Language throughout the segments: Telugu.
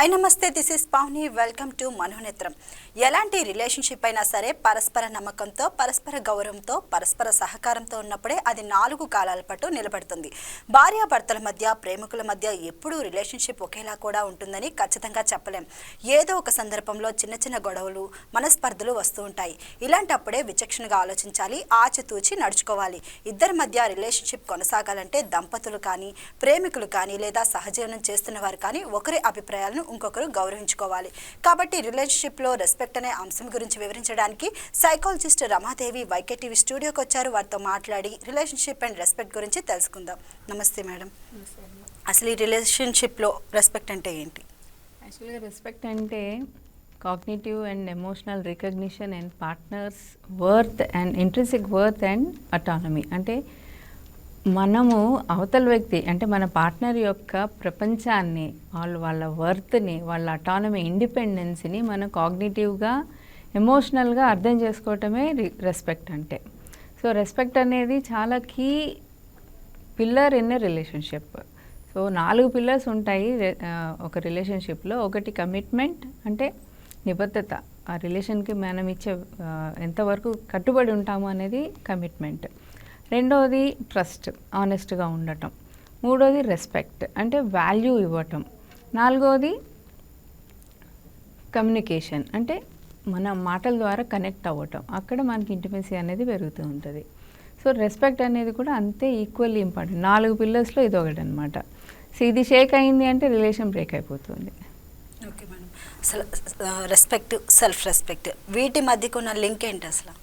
హాయ్ నమస్తే. This is Pavani welcome to Manonetram ఎలాంటి రిలేషన్షిప్ అయినా సరే పరస్పర నమ్మకంతో పరస్పర గౌరవంతో పరస్పర సహకారంతో ఉన్నప్పుడే అది నాలుగు కాలాల పాటు నిలబడుతుంది. భార్యాభర్తల మధ్య ప్రేమికుల మధ్య ఎప్పుడూ రిలేషన్షిప్ ఒకేలా కూడా ఉంటుందని ఖచ్చితంగా చెప్పలేం. ఏదో ఒక సందర్భంలో చిన్న చిన్న గొడవలు మనస్పర్ధలు వస్తూ ఉంటాయి. ఇలాంటప్పుడే విచక్షణగా ఆలోచించాలి ఆచితూచి నడుచుకోవాలి. ఇద్దరి మధ్య రిలేషన్షిప్ కొనసాగాలంటే దంపతులు కానీ ప్రేమికులు కానీ లేదా సహజీవనం చేస్తున్న వారు కానీ ఒకరి అభిప్రాయాలను ఇంకొకరు గౌరవించుకోవాలి. కాబట్టి రిలేషన్షిప్లో రెస్పెక్ట్ అనే అంశం గురించి వివరించడానికి సైకాలజిస్ట్ రమాదేవి వైకే టీవీ స్టూడియోకి వచ్చారు. వారితో మాట్లాడి రిలేషన్షిప్ అండ్ రెస్పెక్ట్ గురించి తెలుసుకుందాం. నమస్తే మేడం. అసలు ఈ రిలేషన్షిప్లో రెస్పెక్ట్ అంటే ఏంటి? యాక్చువల్గా రెస్పెక్ట్ అంటే cognitive and emotional recognition and partners worth and intrinsic worth and autonomy. అంటే మనము అవతల వ్యక్తి అంటే మన పార్ట్నర్ యొక్క ప్రపంచాన్ని వాళ్ళు వాళ్ళ వర్త్ని వాళ్ళ అటానమీ ఇండిపెండెన్స్ని మనం కాగ్నిటివ్గా ఎమోషనల్గా అర్థం చేసుకోవటమే రెస్పెక్ట్ అంటే. సో రెస్పెక్ట్ అనేది చాలా key pillar in a relationship so నాలుగు పిల్లర్స్ ఉంటాయి ఒక రిలేషన్షిప్లో ఒకటి కమిట్మెంట్ అంటే నిబద్ధత. ఆ రిలేషన్కి మనం ఇచ్చే ఎంతవరకు కట్టుబడి ఉంటాము అనేది కమిట్మెంట్ రెండవది ట్రస్ట్ ఆనెస్ట్గా ఉండటం. మూడోది రెస్పెక్ట్ అంటే వాల్యూ ఇవ్వటం. నాలుగోది కమ్యూనికేషన్ అంటే మన మాటల ద్వారా కనెక్ట్ అవ్వటం. అక్కడ మనకి ఇంటిమెసీ అనేది పెరుగుతూ ఉంటుంది. సో రెస్పెక్ట్ అనేది కూడా అంతే ఈక్వల్లీ ఇంపార్టెంట్ నాలుగు పిల్లర్స్లో ఇది ఒకటి అనమాట సో ఇది షేక్ అయింది అంటే రిలేషన్ బ్రేక్ అయిపోతుంది. Okay madam. అసలు రెస్పెక్ట్ సెల్ఫ్ రెస్పెక్ట్ వీటి మధ్యకు ఉన్న లింక్ ఏంటి అసలు?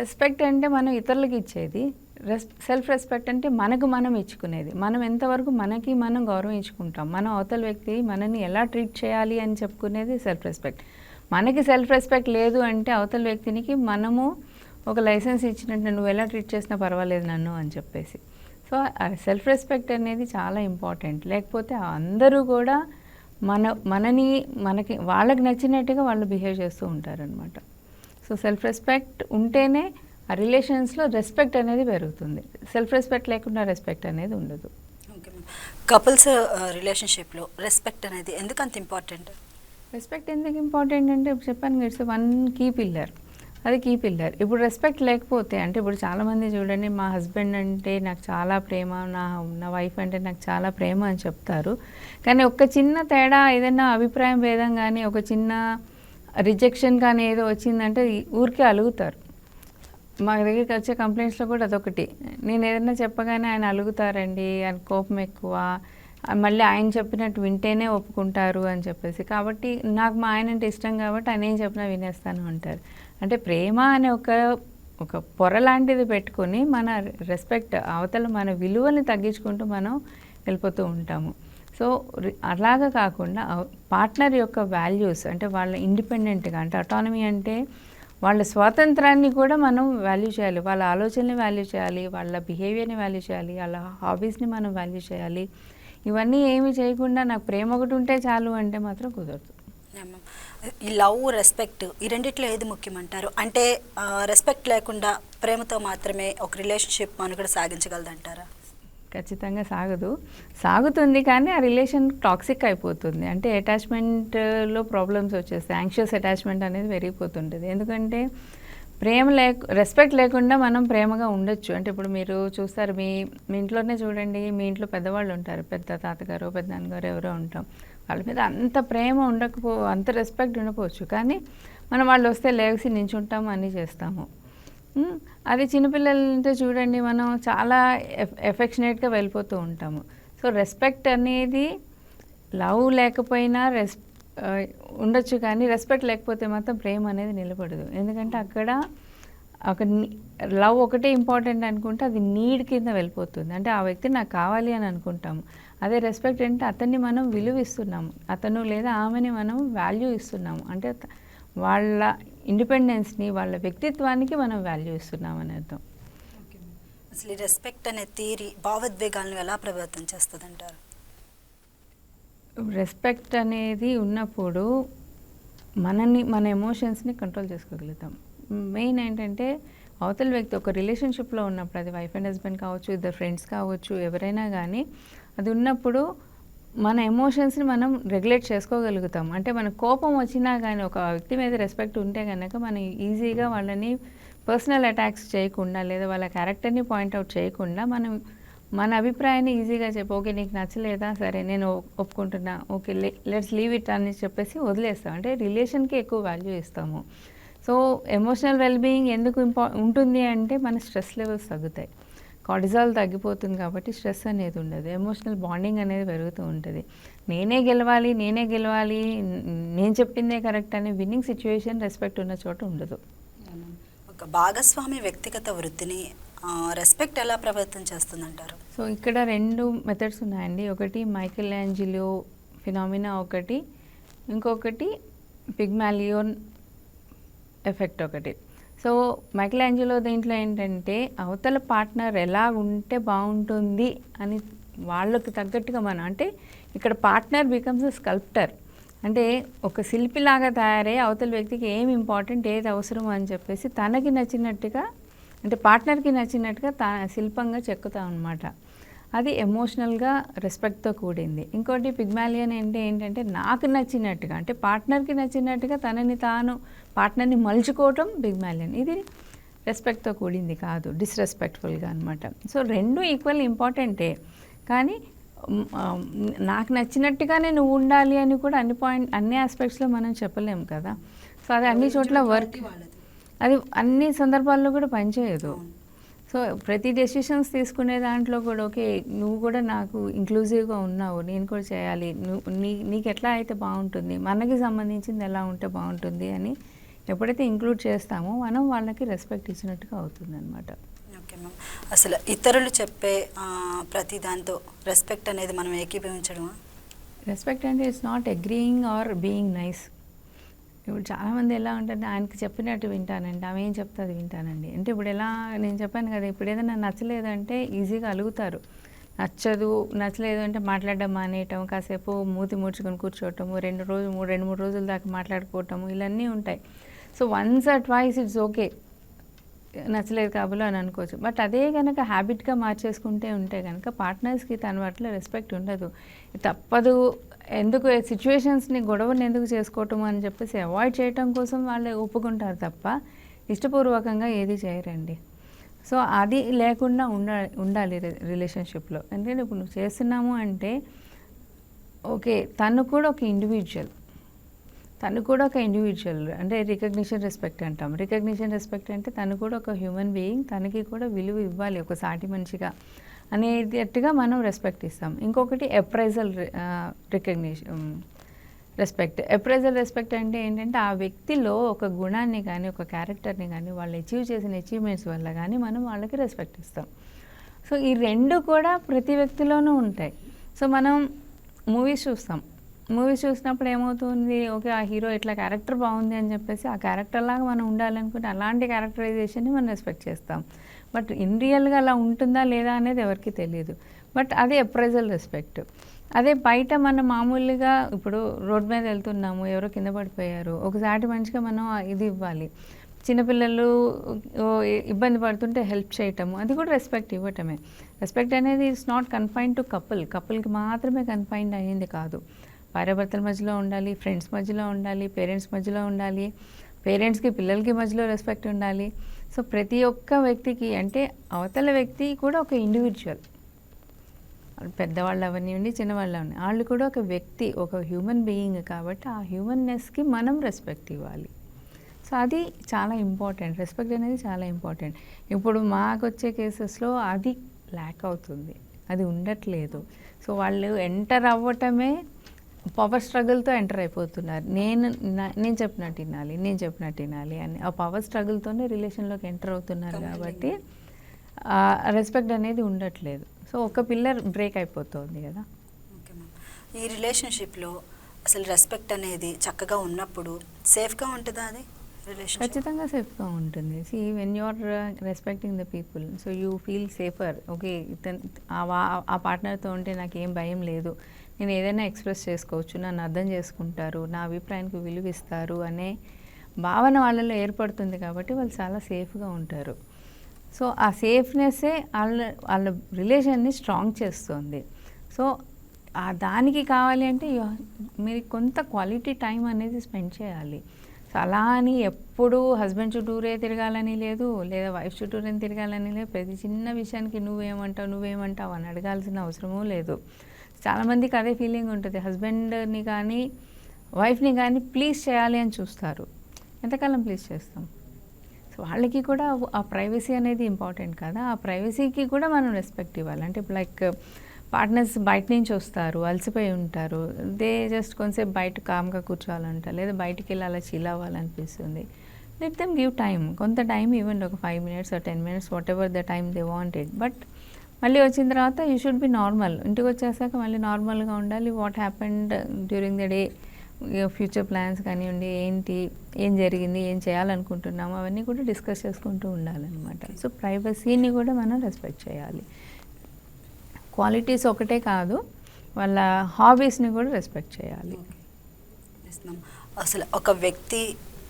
రెస్పెక్ట్ అంటే మనం ఇతరులకు ఇచ్చేది రెస్ సెల్ఫ్ రెస్పెక్ట్ అంటే మనకు మనం ఇచ్చుకునేది. మనం ఎంతవరకు మనకి మనం గౌరవించుకుంటాం. మన అవతల వ్యక్తి మనని ఎలా ట్రీట్ చేయాలి అని చెప్పుకునేది సెల్ఫ్ రెస్పెక్ట్ మనకి సెల్ఫ్ రెస్పెక్ట్ లేదు అంటే అవతల వ్యక్తినికి మనము ఒక లైసెన్స్ ఇచ్చినట్టు నువ్వు ఎలా ట్రీట్ చేసినా పర్వాలేదు నన్ను అని చెప్పేసి. సో సెల్ఫ్ రెస్పెక్ట్ అనేది చాలా ఇంపార్టెంట్ లేకపోతే అందరూ కూడా మన మనని మనకి వాళ్ళకి నచ్చినట్టుగా వాళ్ళు బిహేవ్ చేస్తూ ఉంటారనమాట సో సెల్ఫ్ రెస్పెక్ట్ ఉంటేనే ఆ రిలేషన్స్లో రెస్పెక్ట్ అనేది పెరుగుతుంది. సెల్ఫ్ రెస్పెక్ట్ లేకుండా రెస్పెక్ట్ అనేది ఉండదు. కపుల్స్ రిలేషన్షిప్లో రెస్పెక్ట్ అనేది ఎందుకు అంత ఇంపార్టెంట్? రెస్పెక్ట్ ఎందుకు ఇంపార్టెంట్ అంటే చెప్పాను ఇట్స్ వన్ కీ పిల్లర్. అది కీ పిల్లర్. ఇప్పుడు రెస్పెక్ట్ లేకపోతే అంటే ఇప్పుడు చాలామంది చూడండి మా హస్బెండ్ అంటే నాకు చాలా ప్రేమ నా నా వైఫ్ అంటే నాకు చాలా ప్రేమ అని చెప్తారు. కానీ ఒక చిన్న తేడా ఏదైనా అభిప్రాయం భేదం కానీ ఒక చిన్న రిజెక్షన్ కానీ ఏదో వచ్చిందంటే ఊరికే అలుగుతారు. మా దగ్గరికి వచ్చే కంప్లైంట్స్లో కూడా అదొకటి. నేను ఏదైనా చెప్పగానే ఆయన అలుగుతారండి ఆయన కోపం ఎక్కువ మళ్ళీ ఆయన చెప్పినట్టు వింటేనే ఒప్పుకుంటారు అని చెప్పేసి. కాబట్టి నాకు మా ఆయన అంటే ఇష్టం కాబట్టి ఆయన ఏం చెప్పినా వినేస్తాను అంటారు. అంటే ప్రేమ అనే ఒక ఒక పొర లాంటిది పెట్టుకొని మన రెస్పెక్ట్ అవతల మన విలువని తగ్గించుకుంటూ మనం వెళ్ళిపోతూ ఉంటాము. సో రి- అలాగా కాకుండా పార్ట్నర్ యొక్క వాల్యూస్ అంటే వాళ్ళ ఇండిపెండెంట్గా అంటే అటానమీ అంటే వాళ్ళ స్వాతంత్రాన్ని కూడా మనం వాల్యూ చేయాలి. వాళ్ళ ఆలోచనని వాల్యూ చేయాలి. వాళ్ళ బిహేవియర్ని వాల్యూ చేయాలి. వాళ్ళ హాబీస్ని మనం వాల్యూ చేయాలి. ఇవన్నీ ఏమి చేయకుండా నాకు ప్రేమ ఒకటి ఉంటే చాలు అంటే మాత్రం కుదరదు. ఈ లవ్ రెస్పెక్ట్ ఈ రెండిట్లో ఏది ముఖ్యమంటారు? అంటే రెస్పెక్ట్ లేకుండా ప్రేమతో మాత్రమే ఒక రిలేషన్షిప్ మనుగడ సాగించగలదంటారా? ఖచ్చితంగా సాగదు. సాగుతుంది కానీ ఆ రిలేషన్ టాక్సిక్ అయిపోతుంది. అంటే అటాచ్మెంట్లో ప్రాబ్లమ్స్ వచ్చేస్తాయి. యాంగ్షియస్ అటాచ్మెంట్ అనేది పెరిగిపోతుంటుంది. ఎందుకంటే ప్రేమ లేక రెస్పెక్ట్ లేకుండా మనం ప్రేమగా ఉండొచ్చు. అంటే ఇప్పుడు మీరు చూస్తారు మీ మీ ఇంట్లోనే చూడండి మీ ఇంట్లో పెద్దవాళ్ళు ఉంటారు. పెద్ద తాతగారు పెద్ద నాన్నగారు ఎవరో ఉంటాం. వాళ్ళ మీద అంత ప్రేమ ఉండకపో అంత రెస్పెక్ట్ ఉండకపోవచ్చు. కానీ మనం వాళ్ళు వస్తే లేచి నించుంటాము అన్నీ చేస్తాము. అది చిన్నపిల్లలంటే చూడండి మనం చాలా ఎఫెక్షనేట్గా వెళ్ళిపోతూ ఉంటాము. సో రెస్పెక్ట్ అనేది లవ్ లేకపోయినా రెస్ ఉండొచ్చు కానీ రెస్పెక్ట్ లేకపోతే మాత్రం ప్రేమ అనేది నిలబడదు. ఎందుకంటే అక్కడ ఒక లవ్ ఒకటే ఇంపార్టెంట్ అనుకుంటే అది నీడ్ కింద వెళ్ళిపోతుంది. అంటే ఆ వ్యక్తి నాకు కావాలి అని అనుకుంటాము. అదే రెస్పెక్ట్ అంటే అతన్ని మనం విలువ ఇస్తున్నాము అతను లేదా ఆమెని మనం వాల్యూ ఇస్తున్నాము. అంటే వాళ్ళ ఇండిపెండెన్స్ని వాళ్ళ వ్యక్తిత్వానికి మనం వాల్యూ ఇస్తున్నాం అని అర్థం. అసలు రెస్పెక్ట్ అనే థీరీ భావోద్వేగాలను ఎలా ప్రభావితం చేస్తుంది అంటారు రెస్పెక్ట్ అనేది ఉన్నప్పుడు మనని మన ఎమోషన్స్ని కంట్రోల్ చేసుకోగలుగుతాం. మెయిన్ ఏంటంటే అవతల వ్యక్తి ఒక రిలేషన్షిప్లో ఉన్నప్పుడు అది వైఫ్ అండ్ హస్బెండ్ కావచ్చు ఇద్దరు ఫ్రెండ్స్ కావచ్చు ఎవరైనా కానీ అది ఉన్నప్పుడు మన ఎమోషన్స్ని మనం రెగ్యులేట్ చేసుకోగలుగుతాం. అంటే మన కోపం వచ్చినా కానీ ఒక వ్యక్తి మీద రెస్పెక్ట్ ఉంటే కనుక మనం ఈజీగా వాళ్ళని పర్సనల్ అటాక్స్ చేయకుండా లేదా వాళ్ళ క్యారెక్టర్ని పాయింట్అవుట్ చేయకుండా మనం మన అభిప్రాయాన్ని ఈజీగా చెప్పి ఓకే నీకు నచ్చలేదా? సరే నేను ఒప్పుకుంటున్నా. ఓకే లెట్స్ లీవ్ ఇట్ అని చెప్పేసి వదిలేస్తాం. అంటే రిలేషన్కి ఎక్కువ వాల్యూ ఇస్తాము. సో ఎమోషనల్ వెల్బీయింగ్ ఎందుకు ఇంపా ఉంటుంది అంటే మన స్ట్రెస్ లెవెల్స్ తగ్గుతాయి. కార్టిజాల్ తగ్గిపోతుంది కాబట్టి స్ట్రెస్ అనేది ఉండదు. ఎమోషనల్ బాండింగ్ అనేది పెరుగుతూ ఉంటుంది. నేనే గెలవాలి నేనే గెలవాలి నేను చెప్పిందే కరెక్ట్ అనే విన్నింగ్ సిచ్యువేషన్ రెస్పెక్ట్ ఉన్న చోట ఉండదు. ఒక భాగస్వామి వ్యక్తిగత వృత్తిని రెస్పెక్ట్ ఎలా ప్రభావితం చేస్తుందంటారు? సో ఇక్కడ రెండు మెథడ్స్ ఉన్నాయండి. ఒకటి మైకెల్ యాంజిలో ఫినామినా ఒకటి ఇంకొకటి పిగ్మాలియోన్ ఎఫెక్ట్ ఒకటి. సో మైకిలాంజలో దీంట్లో ఏంటంటే అవతల పార్ట్నర్ ఎలా ఉంటే బాగుంటుంది అని వాళ్ళకి తగ్గట్టుగా మనం అంటే ఇక్కడ పార్ట్నర్ బికమ్స్ స్కల్ప్టర్ అంటే ఒక శిల్పిలాగా తయారై అవతల వ్యక్తికి ఏం ఇంపార్టెంట్ ఏది అవసరం అని చెప్పేసి తనకి నచ్చినట్టుగా అంటే పార్ట్నర్కి నచ్చినట్టుగా తా శిల్పంగా చెక్కుతాం అనమాట అది ఎమోషనల్గా రెస్పెక్ట్తో కూడింది. ఇంకోటి పిగ్మాలియన్ అంటే ఏంటంటే నాకు నచ్చినట్టుగా అంటే పార్ట్నర్కి నచ్చినట్టుగా తనని తాను పార్ట్నర్ని మలుచుకోవటం పిగ్మాలియన్. ఇది రెస్పెక్ట్తో కూడింది కాదు డిస్రెస్పెక్ట్ఫుల్గా అనమాట సో రెండు ఈక్వల్ ఇంపార్టెంటే కానీ నాకు నచ్చినట్టుగానే నువ్వు ఉండాలి అని కూడా అన్ని పాయింట్ అన్ని ఆస్పెక్ట్స్లో మనం చెప్పలేం కదా. సో అది అన్ని చోట్ల వర్క్ అది అన్ని సందర్భాల్లో కూడా పనిచేయదు. సో ప్రతి డెసిషన్స్ తీసుకునే దాంట్లో కూడా ఓకే నువ్వు కూడా నాకు ఇంక్లూజివ్గా ఉన్నావు నేను కూడా చేయాలి నువ్వు నీ నీకు ఎట్లా అయితే బాగుంటుంది మనకి సంబంధించింది ఎలా ఉంటే బాగుంటుంది అని ఎప్పుడైతే ఇంక్లూడ్ చేస్తామో మనం వాళ్ళకి రెస్పెక్ట్ ఇచ్చినట్టుగా అవుతుంది అనమాట ఓకే మ్యామ్. అసలు ఇతరులు చెప్పే ప్రతి దాంతో రెస్పెక్ట్ అనేది మనం ఏకీభవించడమా? రెస్పెక్ట్ అంటే it's not agreeing or being nice ఇప్పుడు చాలామంది ఎలా ఉంటారంటే ఆయనకి చెప్పినట్టు వింటానండి ఆమె ఏం చెప్తే అది వింటానండి. అంటే ఇప్పుడు ఎలా నేను చెప్పాను కదా ఇప్పుడు ఏదైనా నచ్చలేదంటే ఈజీగా అలుగుతారు. నచ్చదు నచ్చలేదు అంటే మాట్లాడడం మానేయటం కాసేపు మూతి ముడుచుకొని కూర్చోవటము రెండు రోజులు మూడు రెండు మూడు రోజుల దాకా మాట్లాడుకోవటము ఇవన్నీ ఉంటాయి. So once or twice it's okay. నచ్చలేదు కాబోలు అని అనుకోవచ్చు. బట్ అదే కనుక హ్యాబిట్గా మార్చేసుకుంటే ఉంటే కనుక పార్ట్నర్స్కి తన పట్ల రెస్పెక్ట్ ఉండదు. తప్పదు ఎందుకు సిచ్యువేషన్స్ని గొడవని ఎందుకు చేసుకోవటం అని చెప్పేసి అవాయిడ్ చేయటం కోసం వాళ్ళు ఒప్పుకుంటారు తప్ప ఇష్టపూర్వకంగా ఏది చేయరండి. సో అది లేకుండా ఉండాలి ఉండాలి రిలేషన్షిప్లో ఎందుకంటే ఇప్పుడు నువ్వు చేస్తున్నాము అంటే ఓకే తను కూడా ఒక ఇండివిజువల్ తను కూడా ఒక ఇండివిజువల్ అంటే రికగ్నిషన్ రెస్పెక్ట్ అంటాం. రికగ్నిషన్ రెస్పెక్ట్ అంటే తను కూడా ఒక హ్యూమన్ బీయింగ్ తనకి కూడా విలువ ఇవ్వాలి. ఒక సాటి మనిషిగా. అనేటట్టుగా మనం రెస్పెక్ట్ ఇస్తాం. ఇంకొకటి appraisal recognition respect appraisal respect అంటే ఏంటంటే ఆ వ్యక్తిలో ఒక గుణాన్ని కానీ ఒక క్యారెక్టర్ని కానీ వాళ్ళు అచీవ్ చేసిన అచీవ్మెంట్స్ వల్ల కానీ మనం వాళ్ళకి రెస్పెక్ట్ ఇస్తాం. సో ఈ రెండు కూడా ప్రతి వ్యక్తిలోనూ ఉంటాయి. సో మనం మూవీస్ చూస్తాం. మూవీస్ చూసినప్పుడు ఏమవుతుంది? ఓకే ఆ హీరో ఇట్లా క్యారెక్టర్ బాగుంది అని చెప్పేసి ఆ క్యారెక్టర్ లాగా మనం ఉండాలనుకుంటే అలాంటి క్యారెక్టరైజేషన్ని మనం రెస్పెక్ట్ చేస్తాం. బట్ ఇన్ రియల్గా అలా ఉంటుందా లేదా అనేది ఎవరికి తెలియదు బట్ అదే అప్రైజల్ రెస్పెక్ట్. అదే బయట మనం మామూలుగా ఇప్పుడు రోడ్ మీద వెళ్తున్నాము ఎవరో కింద పడిపోయారు ఒకసారి మంచిగా మనం ఇది ఇవ్వాలి. చిన్నపిల్లలు ఓ, ఇబ్బంది పడుతుంటే హెల్ప్ చేయటము అది కూడా రెస్పెక్ట్ ఇవ్వటమే. రెస్పెక్ట్ అనేది it's not confine to couple. కపుల్కి మాత్రమే కన్ఫైన్డ్ అయ్యింది కాదు. భార్యాభర్తల మధ్యలో ఉండాలి ఫ్రెండ్స్ మధ్యలో ఉండాలి పేరెంట్స్ మధ్యలో ఉండాలి పేరెంట్స్కి పిల్లలకి మధ్యలో రెస్పెక్ట్ ఉండాలి. సో ప్రతి ఒక్క వ్యక్తికి అంటే అవతల వ్యక్తి కూడా ఒక ఇండివిజువల్ పెద్దవాళ్ళు అవనివ్వండి చిన్నవాళ్ళు అవన్నీ. వాళ్ళు కూడా ఒక వ్యక్తి ఒక హ్యూమన్ బీయింగ్ కాబట్టి ఆ హ్యూమన్నెస్కి మనం రెస్పెక్ట్ ఇవ్వాలి. సో అది చాలా ఇంపార్టెంట్ రెస్పెక్ట్ అనేది చాలా ఇంపార్టెంట్ ఇప్పుడు మాకు వచ్చే కేసెస్లో అది ల్యాక్ అవుతుంది. అది ఉండట్లేదు. సో వాళ్ళు ఎంటర్ అవ్వటమే పవర్ స్ట్రగుల్తో ఎంటర్ అయిపోతున్నారు. నేను నేను చెప్పినట్టు వినాలి నేను చెప్పినట్టు వినాలి అని ఆ పవర్ స్ట్రగుల్తోనే రిలేషన్లోకి ఎంటర్ అవుతున్నారు కాబట్టి రెస్పెక్ట్ అనేది ఉండట్లేదు. సో ఒక పిల్లర్ బ్రేక్ అయిపోతుంది కదా. ఈ రిలేషన్షిప్లో అసలు రెస్పెక్ట్ అనేది చక్కగా ఉన్నప్పుడు సేఫ్గా ఉంటుందా అది? ఖచ్చితంగా సేఫ్గా ఉంటుంది. See when you are respecting the people so you feel safer okay ఆ పార్ట్నర్తో ఉంటే నాకు ఏం భయం లేదు. నేను ఏదైనా ఎక్స్ప్రెస్ చేసుకోవచ్చు నన్ను అర్థం చేసుకుంటారు నా అభిప్రాయానికి విలువ ఇస్తారు అనే భావన వాళ్ళలో ఏర్పడుతుంది కాబట్టి వాళ్ళు చాలా సేఫ్గా ఉంటారు. సో ఆ సేఫ్నెస్సే వాళ్ళ వాళ్ళ రిలేషన్ని స్ట్రాంగ్ చేస్తుంది. సో ఆ దానికి కావాలి అంటే మీరు కొంత క్వాలిటీ టైం అనేది స్పెండ్ చేయాలి. సో అలా అని ఎప్పుడు హస్బెండ్ చుట్టూరే తిరగాలని లేదు లేదా వైఫ్ చుట్టూరే తిరగాలని లేదు. ప్రతి చిన్న విషయానికి నువ్వేమంటావు నువ్వేమంటావు అని అడగాల్సిన అవసరమూ లేదు. చాలామందికి అదే ఫీలింగ్ ఉంటుంది. హస్బెండ్ని కానీ వైఫ్ని కానీ ప్లీజ్ చేయాలి అని చూస్తారు. ఎంతకాలం ప్లీజ్ చేస్తాం? సో వాళ్ళకి కూడా ఆ ప్రైవసీ అనేది ఇంపార్టెంట్ కదా. ఆ ప్రైవసీకి కూడా మనం రెస్పెక్ట్ ఇవ్వాలి. అంటే ఇప్పుడు లైక్ పార్ట్నర్స్ బయట నుంచి వస్తారు అలసిపోయి ఉంటారు. దే జస్ట్ కొంతసేపు బయట కామ్గా కూర్చోవాలంటారు లేదా బయటికి వెళ్ళి అలా చిల్ అవ్వాలనిపిస్తుంది. లెట్ దెమ్ గివ్ టైం కొంత టైం ఇవ్వండి. ఒక five minutes ten minutes whatever the time they wanted but మళ్ళీ వచ్చిన తర్వాత యూ షుడ్ బి నార్మల్ ఇంటికి వచ్చేసాక మళ్ళీ నార్మల్గా ఉండాలి. What happened during the day future plans కానివ్వండి ఏంటి ఏం జరిగింది ఏం చేయాలనుకుంటున్నాము అవన్నీ కూడా డిస్కస్ చేసుకుంటూ ఉండాలన్నమాట. సో ప్రైవసీని కూడా మనం రెస్పెక్ట్ చేయాలి. క్వాలిటీస్ ఒకటే కాదు వాళ్ళ హాబీస్ని కూడా రెస్పెక్ట్ చేయాలి. అసలు ఒక వ్యక్తి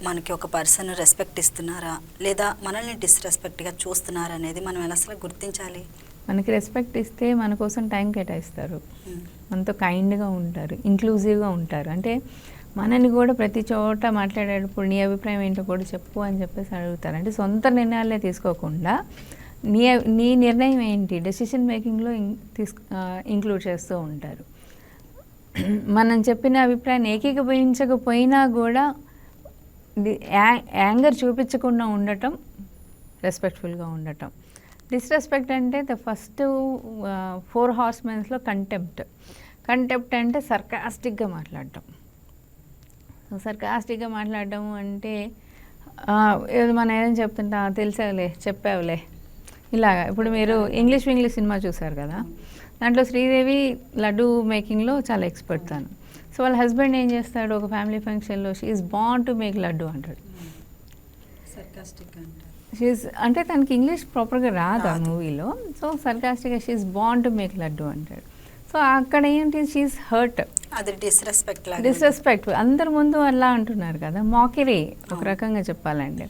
మనకి ఒక పర్సన్ రెస్పెక్ట్ ఇస్తున్నారా? లేదా మనల్ని డిస్రెస్పెక్ట్గా చూస్తున్నారా అనేది మనం ఎలా అసలు గుర్తించాలి? మనకి రెస్పెక్ట్ ఇస్తే మన కోసం టైం కేటాయిస్తారు. Hmm. మనతో కైండ్గా ఉంటారు ఇంక్లూజివ్గా ఉంటారు. అంటే మనని కూడా ప్రతి చోట మాట్లాడేటప్పుడు నీ అభిప్రాయం ఏంటో కూడా చెప్పు అని చెప్పేసి అడుగుతారు. అంటే సొంత నిర్ణయాలే తీసుకోకుండా నీ నీ నిర్ణయం ఏంటి? డెసిషన్ మేకింగ్లో తీసు ఇంక్లూడ్ చేస్తూ ఉంటారు. మనం చెప్పిన అభిప్రాయాన్ని ఏకీభవించకపోయినా కూడా యాంగర్ చూపించకుండా ఉండటం రెస్పెక్ట్ఫుల్గా ఉండటం. డిస్రెస్పెక్ట్ అంటే ద ఫస్ట్ ఫోర్ హార్స్మెన్స్లో కంటెంప్ట్. కంటెంప్ట్ అంటే సర్కాస్టిక్గా మాట్లాడటం. సో సర్కాస్టిక్గా మాట్లాడడం అంటే ఏదో మనం ఏదైనా చెప్తుంటా తెలిసావులే చెప్పావులే. ఇలాగా. ఇప్పుడు మీరు ఇంగ్లీష్ ఇంగ్లీష్ సినిమా చూసారు కదా? దాంట్లో శ్రీదేవి లడ్డు మేకింగ్లో చాలా ఎక్స్పర్ట్ తాను. సో వాళ్ళ హస్బెండ్ ఏం చేస్తాడు? ఒక ఫ్యామిలీ ఫంక్షన్లో she's bound to make laddu అంటాడు. సర్కాస్టిక్ అంటారు. షీఈస్ అంటే తనకి ఇంగ్లీష్ ప్రాపర్గా రాదు ఆ. మూవీలో so సర్కాస్టిక్గా she's bound to make laddu అంటాడు. సో అక్కడ ఏంటి? షీఈస్ హర్ట్ అది డిస్రెస్పెక్ట్ డిస్రెస్పెక్ట్ అందరి ముందు అలా అంటున్నారు కదా. మాకిరీ ఒక. రకంగా చెప్పాలంటే.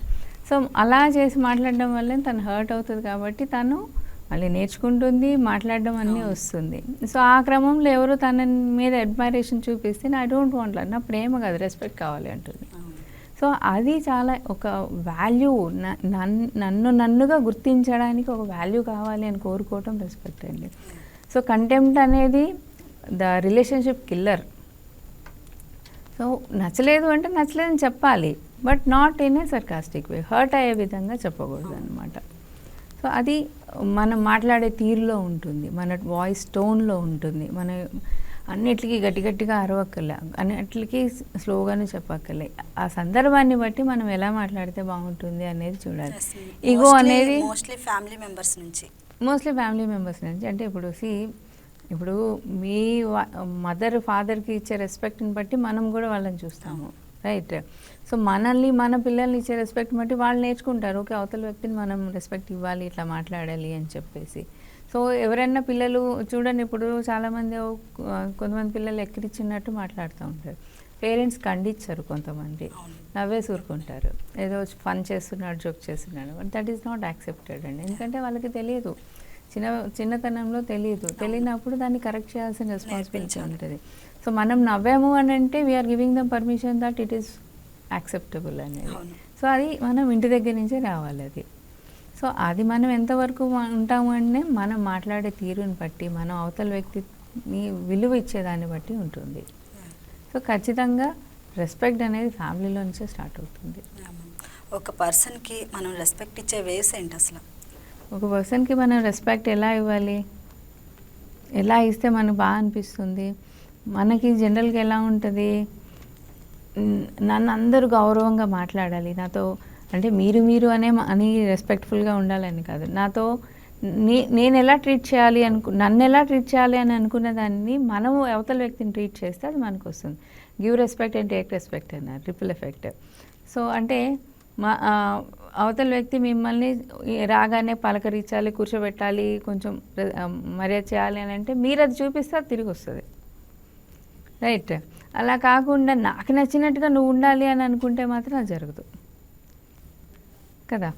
సో అలా చేసి మాట్లాడడం వల్ల తను హర్ట్ అవుతుంది కాబట్టి తను మళ్ళీ నేర్చుకుంటుంది మాట్లాడడం అన్నీ. వస్తుంది. సో ఆ క్రమంలో ఎవరు తన మీద అడ్మైరేషన్ చూపిస్తే ఐ డోంట్ వాంట్ నా ప్రేమ కాదు. రెస్పెక్ట్ కావాలి అంటుంది. సో అది చాలా ఒక వాల్యూ నన్ను నన్నుగా గుర్తించడానికి ఒక వాల్యూ కావాలి అని కోరుకోవటం రెస్పెక్ట్ అండి. సో కంటెంప్ట్ అనేది ద రిలేషన్షిప్ కిల్లర్ సో నచ్చలేదు అంటే నచ్చలేదని చెప్పాలి but not in a sarcastic way hurt అయ్యే విధంగా చెప్పకూడదు అనమాట సో అది మనం మాట్లాడే తీరులో ఉంటుంది మన వాయిస్ టోన్లో ఉంటుంది మన అన్నిటికీ గట్టి గట్టిగా అరవక్కర్లే. అన్నిటికీ స్లోగానే చెప్పక్కర్లే. ఆ సందర్భాన్ని బట్టి మనం ఎలా మాట్లాడితే బాగుంటుంది అనేది చూడాలి. ఈగో అనేది మోస్ట్లీ ఫ్యామిలీ మెంబర్స్ నుంచి. మోస్ట్లీ ఫ్యామిలీ మెంబర్స్ నుంచి. అంటే ఇప్పుడు సి ఇప్పుడు మీ మదర్ ఫాదర్కి ఇచ్చే రెస్పెక్ట్ని బట్టి మనం కూడా వాళ్ళని చూస్తాము. రైట్ సో మనల్ని మన పిల్లల్ని ఇచ్చే రెస్పెక్ట్ బట్టి వాళ్ళు నేర్చుకుంటారు. ఓకే అవతల వ్యక్తిని మనం రెస్పెక్ట్ ఇవ్వాలి ఇట్లా మాట్లాడాలి అని చెప్పేసి. సో ఎవరైనా పిల్లలు చూడండి ఇప్పుడు చాలామంది కొంతమంది పిల్లలు ఎక్కిరిచ్చినట్టు మాట్లాడుతూ ఉంటారు పేరెంట్స్ ఖండించరు కొంతమంది. నవ్వేసి ఊరుకుంటారు ఏదో ఫన్ చేస్తున్నాడు జోక్ చేస్తున్నాడు but that is not accepted అండి. ఎందుకంటే వాళ్ళకి తెలియదు. చిన్న చిన్నతనంలో తెలియదు. తెలియనప్పుడు దాన్ని కరెక్ట్ చేయాల్సిన రెస్పాన్సిబిలిటీ. ఉంటుంది. సో మనం నవ్వాము అని అంటే we're giving them permission that it is acceptable అనేది. సో అది మనం ఇంటి దగ్గర నుంచే రావాలి అది. సో అది మనం ఎంతవరకు ఉంటాము అంటే మనం మాట్లాడే తీరుని బట్టి మనం అవతల వ్యక్తిని విలువ ఇచ్చేదాన్ని బట్టి ఉంటుంది. సో ఖచ్చితంగా రెస్పెక్ట్ అనేది ఫ్యామిలీలో నుంచే స్టార్ట్ అవుతుంది. ఒక పర్సన్కి మనం రెస్పెక్ట్ ఇచ్చే వేస్ ఏంటి అసలు? ఒక పర్సన్కి మనం రెస్పెక్ట్ ఎలా ఇవ్వాలి? ఎలా ఇస్తే మనకు బాగా అనిపిస్తుంది? మనకి జనరల్గా ఎలా ఉంటుంది? నన్ను అందరూ గౌరవంగా మాట్లాడాలి. నాతో అంటే మీరు మీరు అనే అని రెస్పెక్ట్ఫుల్గా ఉండాలని కాదు. నాతో నే నేను ఎలా ట్రీట్ చేయాలి అనుకు నన్ను ఎలా ట్రీట్ చేయాలి అని అనుకున్న దాన్ని మనము అవతల వ్యక్తిని ట్రీట్ చేస్తే అది మనకు వస్తుంది. Give respect and take respect అన్నారు. ట్రిపుల్ ఎఫెక్ట్ సో అంటే మా అవతల వ్యక్తి మిమ్మల్ని రాగానే పలకరించాలి కూర్చోబెట్టాలి కొంచెం మర్యాద చేయాలి అని అంటే మీరు అది చూపిస్తే అది తిరిగి వస్తుంది. రైట్ అలా కాకుండా నాకు నచ్చినట్టుగా నువ్వు ఉండాలి అని అనుకుంటే మాత్రం అది జరగదు. కదా.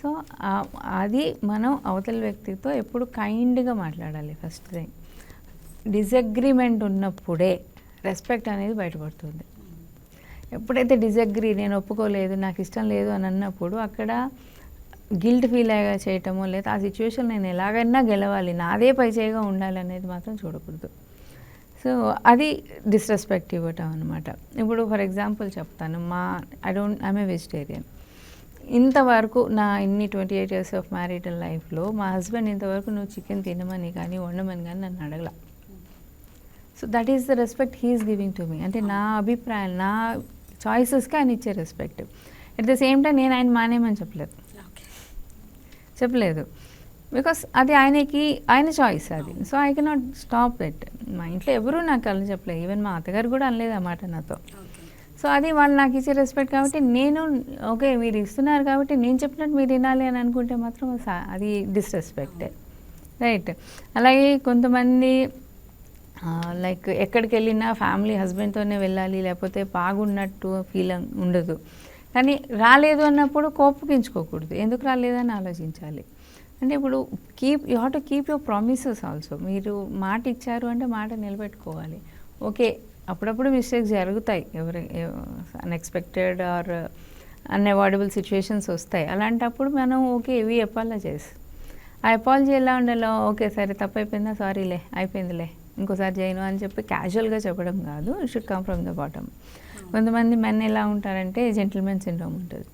సో అది మనం అవతల వ్యక్తితో ఎప్పుడు కైండ్గా మాట్లాడాలి ఫస్ట్ థింగ్. డిసగ్రిమెంట్ ఉన్నప్పుడే రెస్పెక్ట్ అనేది బయటపడుతుంది. ఎప్పుడైతే డిసగ్రీ నేను ఒప్పుకోలేదు నాకు ఇష్టం లేదు అని అన్నప్పుడు అక్కడ గిల్ట్ ఫీల్ అయ్యా చేయటమో లేదా ఆ సిచ్యువేషన్ నేను ఎలాగైనా గెలవాలి నాదే పైచేయగా ఉండాలి అనేది మాత్రం చూడకూడదు. సో అది డిస్రెస్పెక్ట్ ఇవ్వటం అనమాట ఇప్పుడు ఫర్ ఎగ్జాంపుల్ చెప్తాను మా I don't I'm a vegetarian. ఇంతవరకు నా ఇన్ని twenty eight years of marital లైఫ్లో మా హస్బెండ్ ఇంతవరకు నువ్వు చికెన్ తినమని కానీ వండమని కానీ నన్ను అడగల. So that is the respect he's giving to me. అంటే నా అభిప్రాయం నా చాయిసెస్కి ఆయన ఇచ్చే respect. At the same time నేను ఆయన మానేమని చెప్పలేదు. చెప్పలేదు. బికాస్ అది ఆయనకి ఆయన చాయిస్ అది. So I cannot stop that మా ఇంట్లో ఎవరూ నాకు అలా చెప్పలేదు. ఈవెన్ మా అత్తగారు కూడా అనలేదు ఆ మాట నాతో. సో అది వాళ్ళు నాకు ఇచ్చే రెస్పెక్ట్ కాబట్టి నేను ఓకే మీరు ఇస్తున్నారు కాబట్టి నేను చెప్పినట్టు మీరు వినాలి అని అనుకుంటే మాత్రం సా- అది డిస్రెస్పెక్టే రైట్ అలాగే కొంతమంది లైక్ ఎక్కడికి వెళ్ళినా ఫ్యామిలీ హస్బెండ్తోనే వెళ్ళాలి లేకపోతే బాగున్నట్టు ఫీల్ ఉండదు. కానీ రాలేదు అన్నప్పుడు కోపగించుకోకూడదు. ఎందుకు రాలేదని ఆలోచించాలి. అంటే ఇప్పుడు keep you have to keep your promises also మీరు మాట ఇచ్చారు అంటే మాట నిలబెట్టుకోవాలి. ఓకే అప్పుడప్పుడు మిస్టేక్స్ జరుగుతాయి. ఎవరి అన్ఎక్స్పెక్టెడ్ ఆర్ అన్అవాయిడబుల్ సిచ్యువేషన్స్ వస్తాయి. అలాంటప్పుడు మనం ఓకే ఇవి అపాలజైజ్ ఆ అపాలజీ ఎలా ఉండాలో ఓకే సరే తప్పైపోయిందా? సారీలే అయిపోయిందిలే ఇంకోసారి చేయను అని చెప్పి క్యాజువల్గా చెప్పడం కాదు. Should come from the bottom కొంతమంది మెన్ ఎలా ఉంటారంటే జెంటిల్మెన్ సిండ్రోమ్ ఉంటుంది.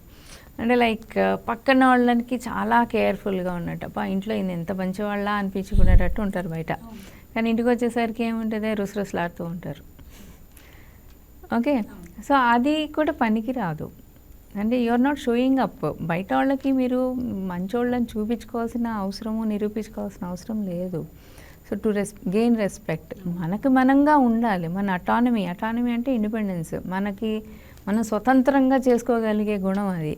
అంటే లైక్ పక్కన వాళ్ళకి చాలా కేర్ఫుల్గా ఉన్నట్టు అబ్బా ఇంట్లో ఈయన ఎంత మంచివాళ్ళ అనిపించుకునేటట్టు ఉంటారు బయట. కానీ ఇంటికి వచ్చేసరికి ఏముంటుంది? రుసరుసలాడుతూ ఉంటారు. ఓకే. సో అది కూడా పనికిరాదు. అంటే అంటే యూఆర్ నాట్ షోయింగ్ అప్ బయట వాళ్ళకి మీరు మంచోళ్ళని చూపించుకోవాల్సిన అవసరము నిరూపించుకోవాల్సిన అవసరం లేదు. సో టు రెస్ గెయిన్ రెస్పెక్ట్ మనకు మనంగా ఉండాలి. మన అటానమీ అటానమీ అంటే ఇండిపెండెన్స్ మనకి మనం స్వతంత్రంగా చేసుకోగలిగే గుణం అది.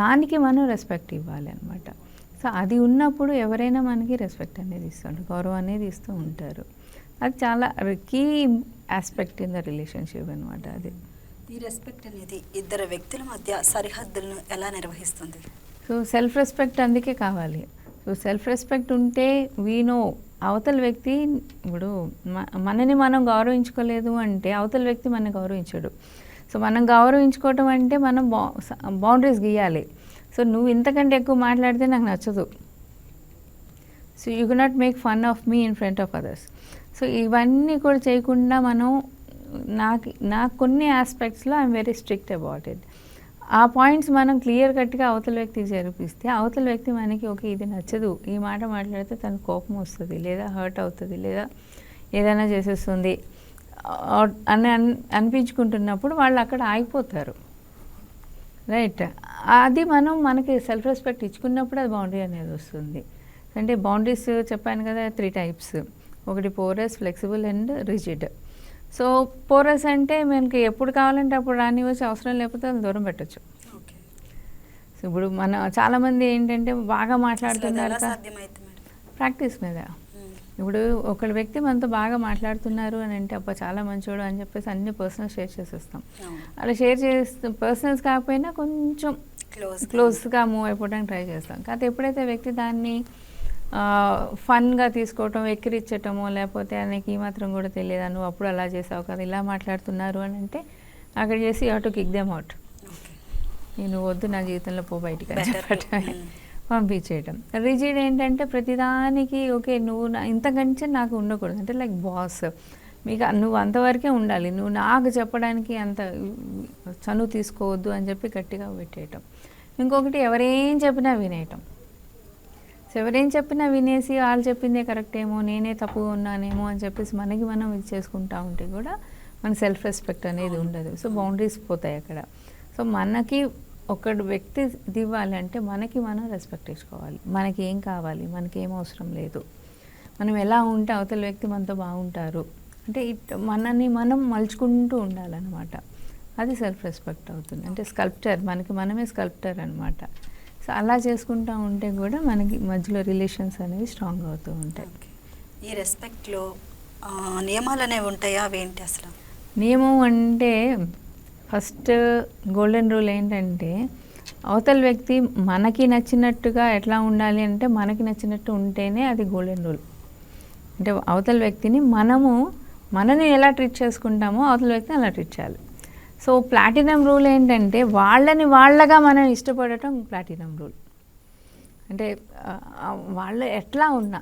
దానికి మనం రెస్పెక్ట్ ఇవ్వాలి అనమాట సో అది ఉన్నప్పుడు ఎవరైనా మనకి రెస్పెక్ట్ అనేది ఇస్తుంటారు గౌరవం అనేది ఇస్తూ ఉంటారు. అది చాలా key aspect in the relationship అనమాట అది. ఈ రెస్పెక్ట్ అనేది ఇద్దరు వ్యక్తుల మధ్య సరిహద్దులను ఎలా నిర్వహిస్తుంది? సో సెల్ఫ్ రెస్పెక్ట్ అందుకే కావాలి. సో సెల్ఫ్ రెస్పెక్ట్ ఉంటే వీనో అవతల వ్యక్తి ఇప్పుడు మనని మనం గౌరవించుకోలేదు అంటే అవతల వ్యక్తి మనని గౌరవించడు. సో మనం గౌరవించుకోవటం అంటే మనం బౌ బౌండరీస్ గీయాలి. సో నువ్వు ఇంతకంటే ఎక్కువ మాట్లాడితే నాకు నచ్చదు. So you not make fun of me in front of others so ఇవన్నీ కూడా చేయకుండా మనం నాకు నాకు కొన్ని ఆస్పెక్ట్స్లో I'm very strict about it ఆ పాయింట్స్ మనం క్లియర్ కట్గా అవతల వ్యక్తికి జరిపిస్తే అవతల వ్యక్తి మనకి ఓకే ఇది నచ్చదు. ఈ మాట మాట్లాడితే తన కోపం వస్తుంది లేదా హర్ట్ అవుతుంది లేదా ఏదైనా చేసేస్తుంది. అని అన్- అనిపించుకుంటున్నప్పుడు వాళ్ళు అక్కడ ఆగిపోతారు. రైట్ అది మనం మనకి సెల్ఫ్ రెస్పెక్ట్ ఇచ్చుకున్నప్పుడు అది బౌండరీ అనేది వస్తుంది. అంటే బౌండరీస్ చెప్పాను కదా త్రీ టైప్స్ ఒకటి porous flexible and rigid so porous అంటే మనకి ఎప్పుడు కావాలంటే అప్పుడు రానివ్వచ్చు అవసరం లేకపోతే అది దూరం పెట్టచ్చు. సో ఇప్పుడు మన చాలామంది ఏంటంటే బాగా మాట్లాడుతున్నారు ప్రాక్టీస్ మీద. ఇప్పుడు ఒకళ్ళ వ్యక్తి మనతో బాగా మాట్లాడుతున్నారు అని అంటే అబ్బా చాలా మంచోడు అని చెప్పేసి అన్ని పర్సనల్ షేర్ చేసేస్తాం. అలా షేర్ చేస్తూ పర్సనల్స్ కాకపోయినా కొంచెం క్లోజ్ క్లోజ్గా మూవ్ అయిపోవడానికి ట్రై చేస్తాం. కాకపోతే ఎప్పుడైతే వ్యక్తి దాన్ని ఫన్గా తీసుకోవటం ఎక్కిరించటమో లేకపోతే ఆయనకి మాత్రం కూడా తెలియదా? నువ్వు అప్పుడు అలా చేసావు కదా ఇలా మాట్లాడుతున్నారు అని అంటే అక్కడ చేసి ఆటో కిక్ దెమ్ అవుట్. నేను వద్దు నా జీవితంలో పో బయటికి. చెప్పటమే. పంపించేయటం. రిజిడ్ ఏంటంటే ప్రతిదానికి ఓకే నువ్వు నా ఇంతకంటే నాకు ఉండకూడదు. అంటే లైక్ బాస్. మీకు నువ్వు అంతవరకే ఉండాలి. నువ్వు నాకు చెప్పడానికి అంత చనువు తీసుకోవద్దు అని చెప్పి గట్టిగా పెట్టేయటం. ఇంకొకటి ఎవరేం చెప్పినా వినేయటం. సో ఎవరేం చెప్పినా వినేసి వాళ్ళు చెప్పిందే కరెక్ట్ ఏమో నేనే తప్పుగా ఉన్నానేమో అని చెప్పేసి మనకి మనం ఇది చేసుకుంటా ఉంటే కూడా మన సెల్ఫ్ రెస్పెక్ట్ అనేది ఉండదు. సో బౌండరీస్ పోతాయి అక్కడ. సో మనకి ఒకడు వ్యక్తి ఇది ఇవ్వాలి అంటే మనకి మనం రెస్పెక్ట్ ఇచ్చుకోవాలి మనకి ఏం కావాలి? మనకి ఏం అవసరం లేదు. మనం ఎలా ఉంటే అవతల వ్యక్తి మనతో బాగుంటారు? అంటే ఇట్ మనని మనం మలుచుకుంటూ ఉండాలన్నమాట. అది సెల్ఫ్ రెస్పెక్ట్ అవుతుంది. అంటే స్కల్ప్టర్ మనకి మనమే స్కల్ప్టర్ అనమాట సో అలా చేసుకుంటూ ఉంటే కూడా మనకి మధ్యలో రిలేషన్స్ అనేవి స్ట్రాంగ్ అవుతూ ఉంటాయి. ఈ రెస్పెక్ట్లో నియమాలు అనేవి ఉంటాయా? అవేంటి అసలు? నియమం అంటే ఫస్ట్ గోల్డెన్ రూల్ ఏంటంటే అవతల వ్యక్తి మనకి నచ్చినట్టుగా ఎట్లా ఉండాలి అంటే మనకి నచ్చినట్టు ఉంటేనే అది గోల్డెన్ రూల్. అంటే అవతల వ్యక్తిని మనము మనని ఎలా ట్రీట్ చేసుకుంటామో అవతల వ్యక్తిని అలా ట్రీట్ చేయాలి. సో ప్లాటినం రూల్ ఏంటంటే వాళ్ళని వాళ్ళగా మనం ఇష్టపడటం ప్లాటినం రూల్. అంటే వాళ్ళు ఎట్లా ఉన్నా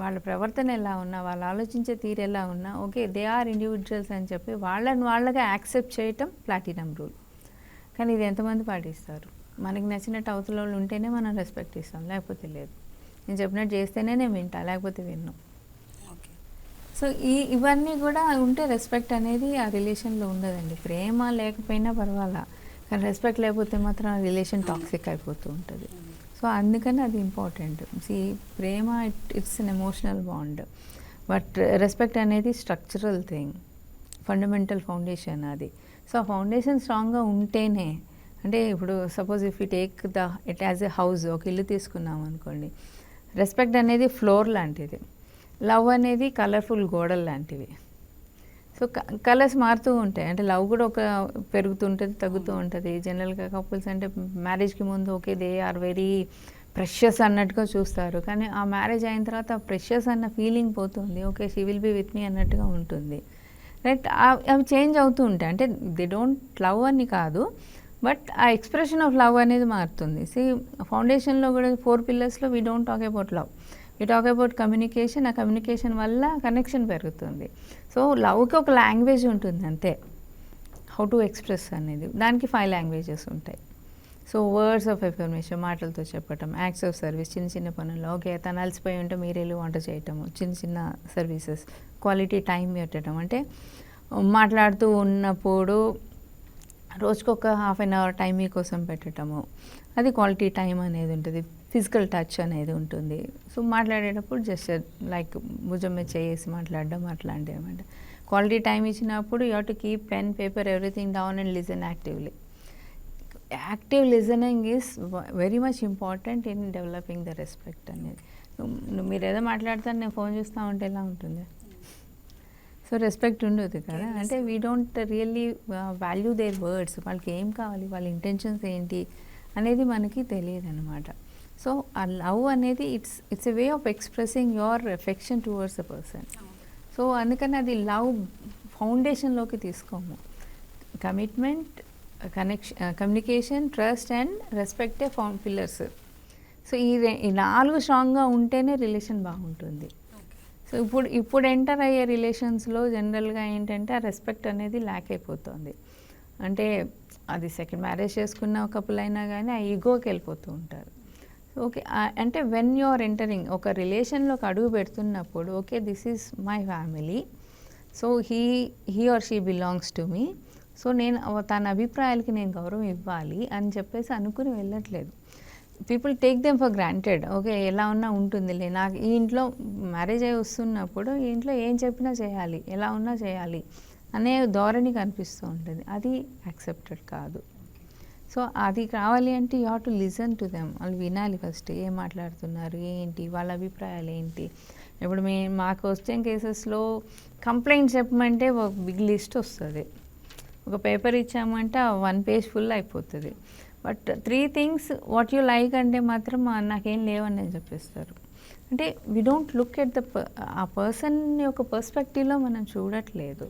వాళ్ళ ప్రవర్తన ఎలా ఉన్నా వాళ్ళు ఆలోచించే తీరు ఎలా ఉన్నా ఓకే దే ఆర్ ఇండివిజువల్స్ అని చెప్పి వాళ్ళని వాళ్ళగా యాక్సెప్ట్ చేయటం ప్లాటినం రూల్. కానీ ఇది ఎంతమంది పాటిస్తారు? మనకి నచ్చినట్టు అవతల వాళ్ళు ఉంటేనే మనం రెస్పెక్ట్ ఇస్తాం లేకపోతే లేదు. నేను చెప్పినట్టు చేస్తేనే నేను వింటా లేకపోతే విన్ను. సో ఈ ఇవన్నీ కూడా ఉంటే రెస్పెక్ట్ అనేది ఆ రిలేషన్లో ఉండదండి. ప్రేమ లేకపోయినా పర్వాలా. కానీ రెస్పెక్ట్ లేకపోతే మాత్రం ఆ రిలేషన్ టాక్సిక్ అయిపోతూ ఉంటుంది. సో అందుకని అది important see Prema it it's an emotional bond but respect అనేది స్ట్రక్చరల్ థింగ్ ఫండమెంటల్ ఫౌండేషన్ అది. సో ఆ ఫౌండేషన్ స్ట్రాంగ్గా ఉంటేనే అంటే ఇప్పుడు suppose if you take the it as a house ఒక ఇల్లు తీసుకున్నాం అనుకోండి. రెస్పెక్ట్ అనేది ఫ్లోర్ లాంటిది. లవ్ అనేది కలర్ఫుల్ గోడలు లాంటివి. సో కలర్స్ మారుతూ ఉంటాయి. అంటే లవ్ కూడా ఒక పెరుగుతుంటుంది తగ్గుతూ ఉంటుంది. జనరల్గా కపుల్స్ అంటే మ్యారేజ్కి ముందు okay they are very precious అన్నట్టుగా చూస్తారు. కానీ ఆ మ్యారేజ్ అయిన తర్వాత ప్రెషస్ అన్న ఫీలింగ్ పోతుంది. Okay she will be with me అన్నట్టుగా ఉంటుంది. రైట్ అవి చేంజ్ అవుతూ ఉంటాయి. అంటే దే డోంట్ లవ్ అని కాదు బట్ ఆ ఎక్స్ప్రెషన్ ఆఫ్ లవ్ అనేది మారుతుంది. సి ఫౌండేషన్లో కూడా four పిల్లర్స్లో we don't talk about love. You talk about communication ఆ కమ్యూనికేషన్ వల్ల కనెక్షన్ పెరుగుతుంది. సో లవ్కి ఒక లాంగ్వేజ్ ఉంటుంది అంతే. హౌ టు ఎక్స్ప్రెస్ అనేది. దానికి ఫైవ్ లాంగ్వేజెస్ ఉంటాయి. సో వర్డ్స్ ఆఫ్ ఎఫర్మేషన్ మాటలతో చెప్పటం యాక్ట్స్ ఆఫ్ సర్వీస్ చిన్న చిన్న పనులు ఓకే తను అలసిపోయి ఉంటే మీరు వెళ్ళి వంట చేయటము చిన్న చిన్న సర్వీసెస్ క్వాలిటీ టైం పెట్టడం అంటే మాట్లాడుతూ ఉన్నప్పుడు రోజుకొక హాఫ్ అన్ అవర్ టైం మీకోసం పెట్టడము అది క్వాలిటీ టైం అనేది ఉంటుంది. ఫిజికల్ టచ్ అనేది ఉంటుంది. సో మాట్లాడేటప్పుడు జస్ట్ లైక్ భుజం మీద చేసి మాట్లాడడం అట్లాంటివి అనమాట క్వాలిటీ టైం ఇచ్చినప్పుడు you to keep pen paper everything down and listen actively. Active listening is very much important in developing the respect అనేది. మీరు ఏదో మాట్లాడతాను నేను ఫోన్ చూస్తా ఉంటే ఎలా ఉంటుంది? సో రెస్పెక్ట్ ఉండదు కదా. అంటే we don't really value their words వాళ్ళకి ఏం కావాలి? వాళ్ళ ఇంటెన్షన్స్ ఏంటి? అనేది మనకి తెలియదు అనమాట సో ఆ లవ్ అనేది it's it's a way of expressing your affection towards a person. So అందుకని అది లవ్ ఫౌండేషన్లోకి తీసుకోము. Commitment connection communication trust and రెస్పెక్టే found pillars. So ఈ ఈ నాలుగు స్ట్రాంగ్గా ఉంటేనే రిలేషన్ బాగుంటుంది. సో ఇప్పుడు ఇప్పుడు ఎంటర్ అయ్యే రిలేషన్స్లో జనరల్గా ఏంటంటే ఆ రెస్పెక్ట్ అనేది ల్యాక్ అయిపోతుంది. అంటే అది సెకండ్ మ్యారేజ్ చేసుకున్న కపుల్ అయినా కానీ ఆ ఈగోకి వెళ్ళిపోతూ ఉంటారు. ఓకే అంటే వెన్ యు ఆర్ ఎంటరింగ్ ఒక రిలేషన్లోకి అడుగు పెడుతున్నప్పుడు okay this is my family so he he or she belongs to me so నేను తన అభిప్రాయాలకి నేను గౌరవం ఇవ్వాలి అని చెప్పేసి అనుకుని వెళ్ళట్లేదు. People take them for granted okay ఎలా ఉన్నా ఉంటుందిలే. నాకు ఈ ఇంట్లో మ్యారేజ్ అయి వస్తున్నప్పుడు ఈ ఇంట్లో ఏం చెప్పినా చేయాలి ఎలా ఉన్నా చేయాలి అనే ధోరణి కనిపిస్తూ ఉంటుంది. అది యాక్సెప్టెడ్ కాదు. సో అది కావాలి అంటే you have to listen to them. వాళ్ళు వినాలి ఫస్ట్ ఏం మాట్లాడుతున్నారు ఏంటి వాళ్ళ అభిప్రాయాలు ఏంటి. ఇప్పుడు మే మాకు వచ్చే కేసెస్లో కంప్లైంట్స్ చెప్పమంటే ఒక బిగ్ లిస్ట్ వస్తుంది. ఒక పేపర్ ఇచ్చామంటే వన్ పేజ్ ఫుల్ అయిపోతుంది. But three things what you like అంటే మాత్రం నాకేం లేవని నేను చెప్పేస్తారు. అంటే we don't look at the ఆ పర్సన్ యొక్క పర్స్పెక్టివ్లో మనం చూడట్లేదు.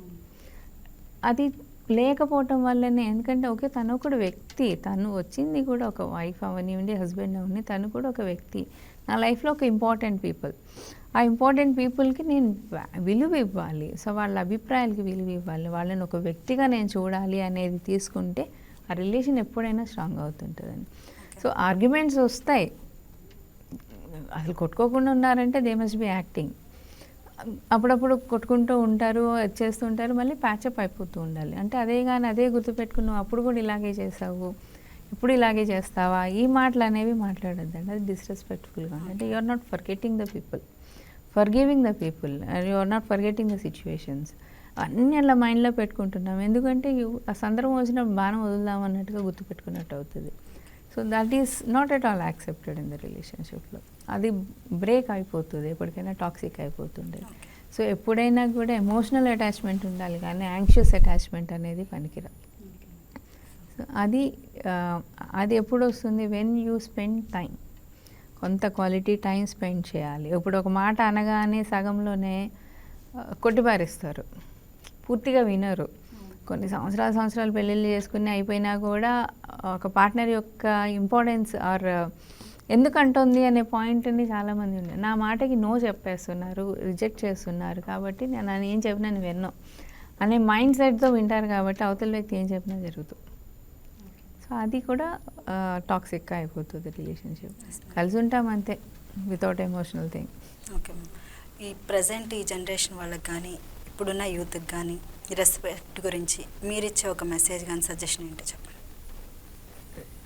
అది లేకపోవటం వల్లనే ఎందుకంటే ఓకే తను కూడా వ్యక్తి. తను వచ్చింది కూడా ఒక వైఫ్ అవనివ్వండి హస్బెండ్ అవన్నీ తను కూడా ఒక వ్యక్తి. నా లైఫ్లో ఒక ఇంపార్టెంట్ పీపుల్ ఆ ఇంపార్టెంట్ పీపుల్కి నేను విలువ ఇవ్వాలి. సో వాళ్ళ అభిప్రాయాలకి విలువ ఇవ్వాలి. వాళ్ళని ఒక వ్యక్తిగా నేను చూడాలి అనేది తీసుకుంటే ఆ రిలేషన్ ఎప్పుడైనా స్ట్రాంగ్ అవుతుంటుందండి. సో ఆర్గ్యుమెంట్స్ వస్తాయి. అసలు కొట్టుకోకుండా ఉన్నారంటే దే మస్ట్ బి యాక్టింగ్ అప్పుడప్పుడు కొట్టుకుంటూ ఉంటారు అది చేస్తుంటారు మళ్ళీ ప్యాచప్ అయిపోతూ ఉండాలి. అంటే అదే కానీ అదే గుర్తుపెట్టుకున్నావు అప్పుడు కూడా ఇలాగే చేసావు ఇప్పుడు ఇలాగే చేస్తావా? ఈ మాటలు అనేవి మాట్లాడద్దండి. అది డిస్రెస్పెక్ట్ఫుల్గా అంటే you are not forgetting the people forgiving the people you are not forgetting the situations అన్నీ అలా మైండ్లో పెట్టుకుంటున్నాం. ఎందుకంటే ఆ సందర్భం వచ్చినప్పుడు బాణం వదులుదాం అన్నట్టుగా గుర్తుపెట్టుకున్నట్టు అవుతుంది. So that is not at all accepted in the రిలేషన్షిప్లో అది బ్రేక్ అయిపోతుంది ఎప్పటికైనా టాక్సిక్ అయిపోతుంది సో ఎప్పుడైనా కూడా ఎమోషనల్ అటాచ్మెంట్ ఉండాలి కానీ యాంగ్షియస్ అటాచ్మెంట్ అనేది పనికిరా సో అది అది ఎప్పుడు వస్తుంది? వెన్ యూ స్పెండ్ టైం కొంత క్వాలిటీ టైం స్పెండ్ చేయాలి. ఇప్పుడు ఒక మాట అనగానే సగంలోనే కొట్టిపారేస్తారు. పూర్తిగా వినరు. కొన్ని సంవత్సరాల సంవత్సరాలు పెళ్ళిళ్ళు చేసుకుని అయిపోయినా కూడా ఒక పార్ట్నర్ యొక్క ఇంపార్టెన్స్ ఆర్ ఎందుకు అంటుంది అనే పాయింట్ని చాలామంది ఉన్నారు. నా మాటకి నో చెప్పేస్తున్నారు రిజెక్ట్ చేస్తున్నారు కాబట్టి నేను ఏం చెప్పినా నేను విన్నో. అనే మైండ్ సెట్తో వింటారు కాబట్టి అవతల వ్యక్తి ఏం చెప్పినా జరుగుతుంది సో అది కూడా టాక్సిక్గా అయిపోతుంది రిలేషన్షిప్ కలిసి ఉంటాం అంతే without emotional thing okay ma'am ఈ ప్రజెంట్ ఈ జనరేషన్ వాళ్ళకి కానీ ఇప్పుడున్న యూత్కి కానీ రెస్పెక్ట్ గురించి మీరిచ్చే ఒక మెసేజ్ కానీ సజెషన్ ఏంటో చెప్పండి.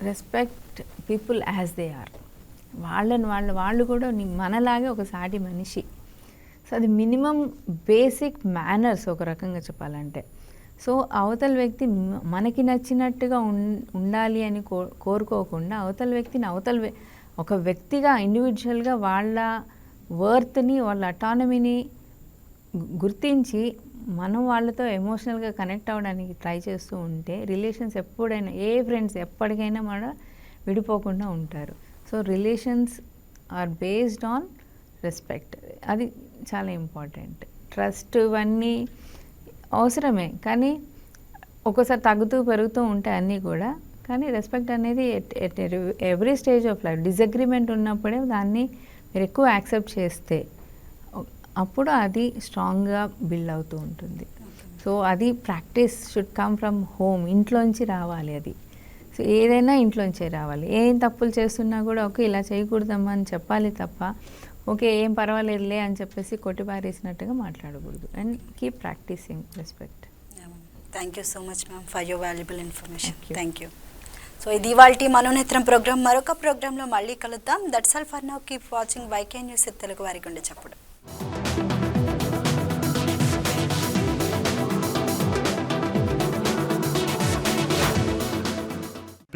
Respect people as they are వాళ్ళని వాళ్ళు వాళ్ళు కూడా మనలాగే ఒక సాటి మనిషి. సో అది మినిమం బేసిక్ మేనర్స్ ఒక రకంగా చెప్పాలంటే. సో అవతల వ్యక్తి మనకి నచ్చినట్టుగా ఉం ఉండాలి అని కో కోరుకోకుండా అవతల వ్యక్తిని అవతల ఒక వ్యక్తిగా ఇండివిజువల్గా వాళ్ళ వర్త్ని వాళ్ళ అటానమీని గుర్తించి మనం వాళ్ళతో ఎమోషనల్గా కనెక్ట్ అవ్వడానికి ట్రై చేస్తూ ఉంటే రిలేషన్స్ ఎప్పుడైనా ఏ ఫ్రెండ్స్ ఎప్పటికైనా మన విడిపోకుండా ఉంటారు. So relations are based on respect అది చాలా ఇంపార్టెంట్ ట్రస్ట్ ఇవన్నీ అవసరమే. కానీ ఒక్కోసారి తగ్గుతూ పెరుగుతూ ఉంటాయి అన్నీ కూడా. కానీ రెస్పెక్ట్ అనేది at every stage of life disagreement ఉన్నప్పుడే దాన్ని మీరు ఎక్కువ యాక్సెప్ట్ చేస్తే అప్పుడు అది స్ట్రాంగ్గా బిల్డ్ అవుతూ ఉంటుంది. సో అది practice should come from home ఇంట్లోంచి రావాలి అది. సో ఏదైనా ఇంట్లోంచే రావాలి. ఏం తప్పులు చేస్తున్నా కూడా ఓకే ఇలా చేయకూడదమ్మా అని చెప్పాలి తప్ప ఓకే ఏం పర్వాలేదులే అని చెప్పేసి కొట్టిపారేసినట్టుగా మాట్లాడకూడదు. And keep practicing respect. Thank you so much ma'am for your valuable information. Thank you so ఇది ఇవాళ మనోనేత్రం ప్రోగ్రామ్. మరొక ప్రోగ్రాంలో మళ్ళీ కలుద్దాం. That's all for now keep watching YK news Telugu వారికి ఉండే చెప్పడం.